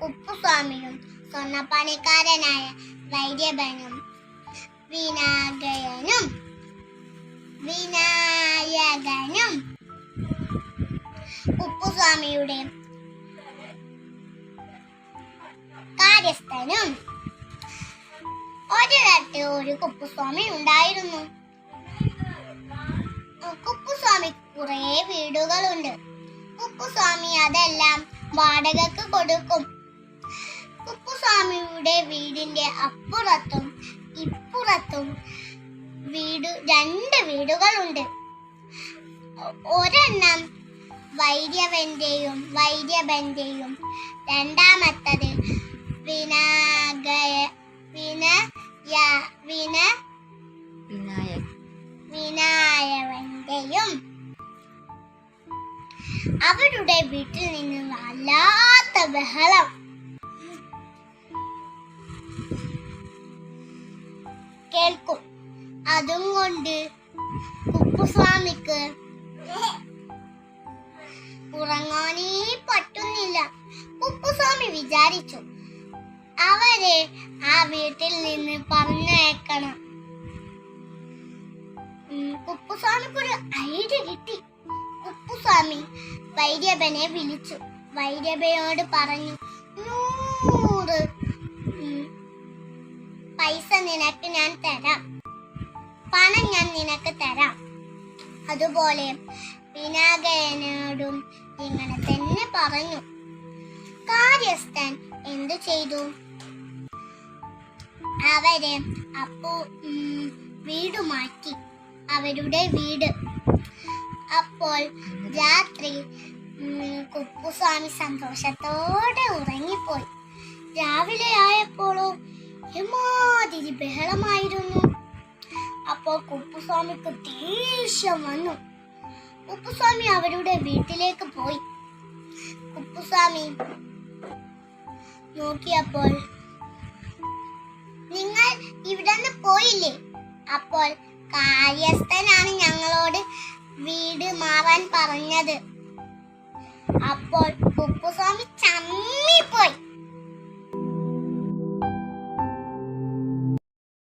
കുപ്പുസ്വാമിയും സ്വർണപ്പണിക്കാരനായ വൈര്യബനും വിനായകനും വിനായകനും ഉപ്പുസ്വാമിയുടെ കാര്യസ്ഥനും. ഒരിടത്ത് ഒരു കുപ്പുസ്വാമി ഉണ്ടായിരുന്നു. കുപ്പുസ്വാമി കുറെ വീടുകളുണ്ട്. കുപ്പുസ്വാമി അതെല്ലാം വാടകക്ക് കൊടുക്കും. കുപ്പുസ്വാമിയുടെ വീടിന്റെ അപ്പുറത്തും ഇപ്പുറത്തും വീട് രണ്ട് വീടുകളുണ്ട്. ഒരെണ്ണം വൈര്യവന്റെയും വൈര്യബന്റെയും രണ്ടാമത്തത് വിനാഗയ വിനയ വിന വിനായക് വിനായകന്റെയും അവരുടെ വീട്ടിൽ നിന്ന് വല്ലാത്ത ബഹളം. കേൾക്കും. അതും കൊണ്ട് കുപ്പുസ്വാമിക്ക് ഉറങ്ങാനേ പറ്റുന്നില്ല. കുപ്പുസ്വാമി വിചാരിച്ചു. അവരെ ആ വീട്ടിൽ നിന്ന് പറഞ്ഞയക്കണം. കുപ്പുസ്വാമിക്കൊരു ഐഡിയ കിട്ടി. കുപ്പുസ്വാമി വൈര്യബനെ വിളിച്ചു. വൈര്യബയോട് പറഞ്ഞു നിനക്ക് ഞാൻ തരാം. പണം ഞാൻ നിനക്ക് തരാം. അതുപോലെ വിനായകനോടും ഇങ്ങനെ തന്നെ പറഞ്ഞു. കാര്യസ്ഥൻ എന്തു ചെയ്തു? അവരെ അപ്പോ വീട് മാറ്റി. അവരുടെ വീട്. അപ്പോൾ രാത്രി കുപ്പുസ്വാമി സന്തോഷത്തോടെ ഉറങ്ങിപ്പോയി. രാവിലെ ആയപ്പോഴോ എമാതിരി ബഹളമായിരുന്നു. അപ്പോൾ കുപ്പുസ്വാമിക്ക് ദേഷ്യം വന്നു. കുപ്പുസ്വാമി അവരുടെ വീട്ടിലേക്ക് പോയി. കുപ്പുസ്വാമി നോക്കിയപ്പോൾ നിങ്ങൾ ഇവിടുന്ന് പോയില്ലേ? അപ്പോൾ കാര്യസ്ഥനാണ് ഞങ്ങളോട് വീട് മാറാൻ പറഞ്ഞത്. അപ്പോൾ കുപ്പുസ്വാമി ചമ്മിപ്പോയി